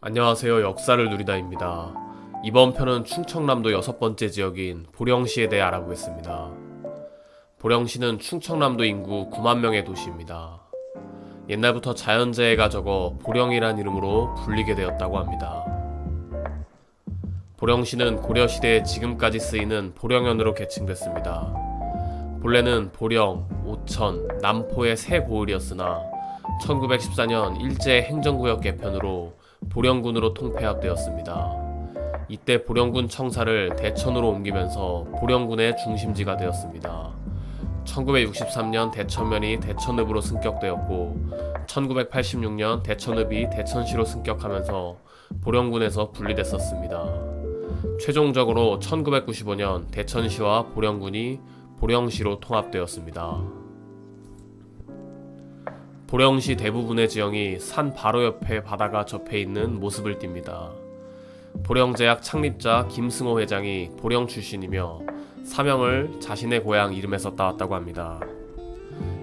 안녕하세요. 역사를 누리다입니다. 이번 편은 충청남도 여섯 번째 지역인 보령시에 대해 알아보겠습니다. 보령시는 충청남도 인구 9만 명의 도시입니다. 옛날부터 자연재해가 적어 보령이란 이름으로 불리게 되었다고 합니다. 보령시는 고려시대에 지금까지 쓰이는 보령현으로 개칭됐습니다. 본래는 보령, 오천, 남포의 세 고을이었으나 1914년 일제 행정구역 개편으로 보령군으로 통폐합되었습니다. 이때 보령군 청사를 대천으로 옮기면서 보령군의 중심지가 되었습니다. 1963년 대천면이 대천읍으로 승격되었고 1986년 대천읍이 대천시로 승격하면서 보령군에서 분리됐었습니다. 최종적으로 1995년 대천시와 보령군이 보령시로 통합되었습니다. 보령시 대부분의 지형이 산 바로 옆에 바다가 접해 있는 모습을 띱니다. 보령제약 창립자 김승호 회장이 보령 출신이며 사명을 자신의 고향 이름에서 따왔다고 합니다.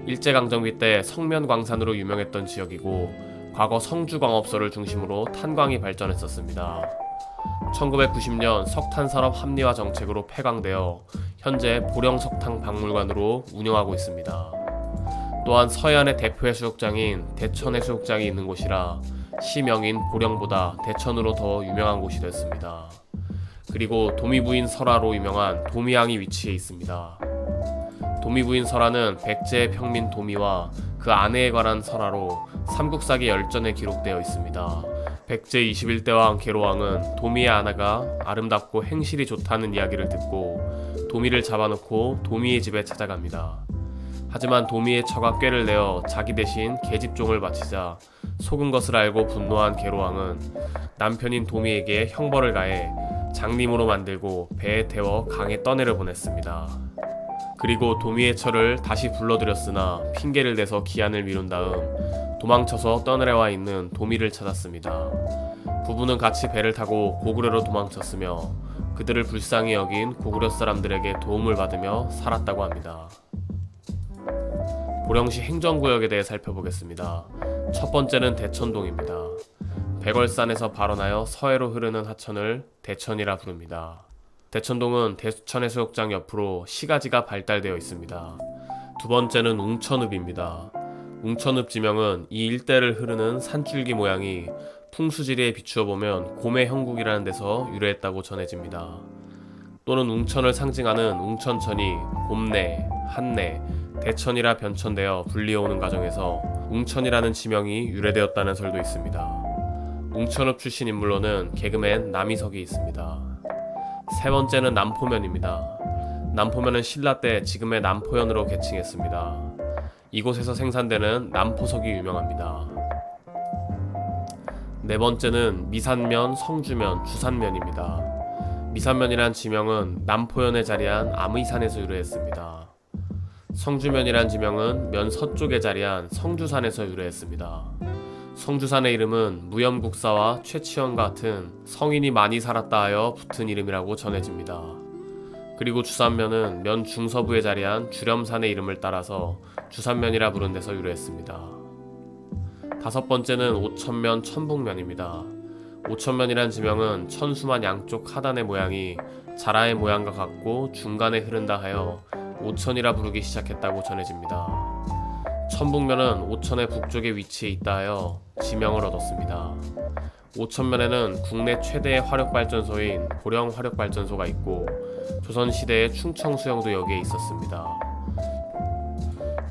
일제강점기 때 성면광산으로 유명했던 지역이고 과거 성주광업소를 중심으로 탄광이 발전했었습니다. 1990년 석탄산업 합리화 정책으로 폐광되어 현재 보령석탄 박물관으로 운영하고 있습니다. 또한 서해안의 대표 해수욕장인 대천 해수욕장이 있는 곳이라 시명인 보령보다 대천으로 더 유명한 곳이 됐습니다. 그리고 도미부인 설화로 유명한 도미항이 위치해 있습니다. 도미부인 설화는 백제의 평민 도미와 그 아내에 관한 설화로 삼국사기 열전에 기록되어 있습니다. 백제 21대왕 계로왕은 도미의 아내가 아름답고 행실이 좋다는 이야기를 듣고 도미를 잡아놓고 도미의 집에 찾아갑니다. 하지만 도미의 처가 꾀를 내어 자기 대신 계집종을 바치자 속은 것을 알고 분노한 계로왕은 남편인 도미에게 형벌을 가해 장님으로 만들고 배에 태워 강에 떠내려 보냈습니다. 그리고 도미의 처를 다시 불러들였으나 핑계를 대서 기한을 미룬 다음 도망쳐서 떠내려와 있는 도미를 찾았습니다. 부부는 같이 배를 타고 고구려로 도망쳤으며 그들을 불쌍히 여긴 고구려 사람들에게 도움을 받으며 살았다고 합니다. 보령시 행정구역에 대해 살펴보겠습니다. 첫 번째는 대천동입니다. 백월산에서 발원하여 서해로 흐르는 하천을 대천이라 부릅니다. 대천동은 대천해수욕장 옆으로 시가지가 발달되어 있습니다. 두 번째는 웅천읍입니다. 웅천읍 지명은 이 일대를 흐르는 산줄기 모양이 풍수지리에 비추어 보면 곰의 형국이라는 데서 유래했다고 전해집니다. 또는 웅천을 상징하는 웅천천이 곰내, 한내, 대천이라 변천되어 불리어오는 과정에서 웅천이라는 지명이 유래되었다는 설도 있습니다. 웅천읍 출신 인물로는 개그맨 남희석이 있습니다. 세 번째는 남포면입니다. 남포면은 신라 때 지금의 남포현으로 개칭했습니다. 이곳에서 생산되는 남포석이 유명합니다. 네 번째는 미산면, 성주면, 주산면입니다. 미산면이란 지명은 남포현에 자리한 암의산에서 유래했습니다. 성주면이란 지명은 면 서쪽에 자리한 성주산에서 유래했습니다. 성주산의 이름은 무염국사와 최치원 같은 성인이 많이 살았다 하여 붙은 이름이라고 전해집니다. 그리고 주산면은 면 중서부에 자리한 주렴산의 이름을 따라서 주산면이라 부른 데서 유래했습니다. 다섯 번째는 오천면 천북면입니다. 오천면이란 지명은 천수만 양쪽 하단의 모양이 자라의 모양과 같고 중간에 흐른다 하여 오천이라 부르기 시작했다고 전해집니다. 천북면은 오천의 북쪽에 위치해 있다 하여 지명을 얻었습니다. 오천면에는 국내 최대의 화력발전소인 보령 화력발전소가 있고 조선시대의 충청수영도 여기에 있었습니다.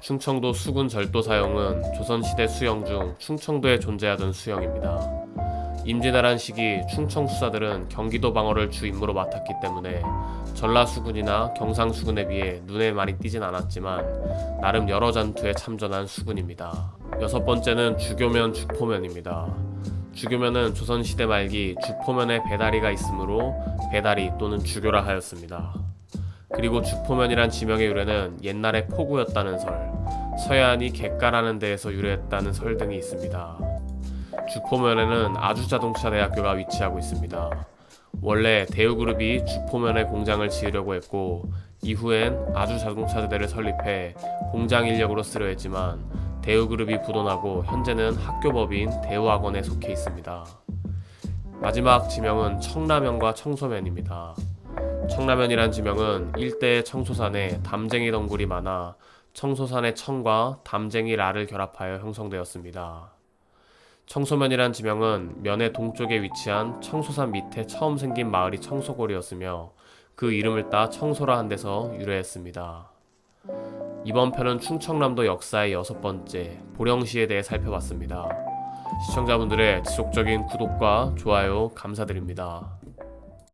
충청도 수군 절도 사용은 조선시대 수영 중 충청도에 존재하던 수영입니다. 임진왜란 시기 충청 수사들은 경기도 방어를 주 임무로 맡았기 때문에 전라수군이나 경상수군에 비해 눈에 많이 띄진 않았지만 나름 여러 전투에 참전한 수군입니다. 여섯 번째는 주교면 주포면입니다. 주교면은 조선시대 말기 주포면에 배다리가 있으므로 배다리 또는 주교라 하였습니다. 그리고 주포면이란 지명의 유래는 옛날에 포구였다는 설, 서해안이 객가라는 데에서 유래했다는 설 등이 있습니다. 주포면에는 아주자동차 대학교가 위치하고 있습니다. 원래 대우그룹이 주포면에 공장을 지으려고 했고 이후엔 아주자동차대를 설립해 공장 인력으로 쓰려 했지만 대우그룹이 부도나고 현재는 학교법인 대우학원에 속해 있습니다. 마지막 지명은 청라면과 청소면입니다. 청라면이란 지명은 일대의 청소산에 담쟁이 덩굴이 많아 청소산의 청과 담쟁이 라를 결합하여 형성되었습니다. 청소면이란 지명은 면의 동쪽에 위치한 청소산 밑에 처음 생긴 마을이 청소골이었으며 그 이름을 따 청소라 한 데서 유래했습니다. 이번 편은 충청남도 역사의 여섯 번째 보령시에 대해 살펴봤습니다. 시청자분들의 지속적인 구독과 좋아요 감사드립니다.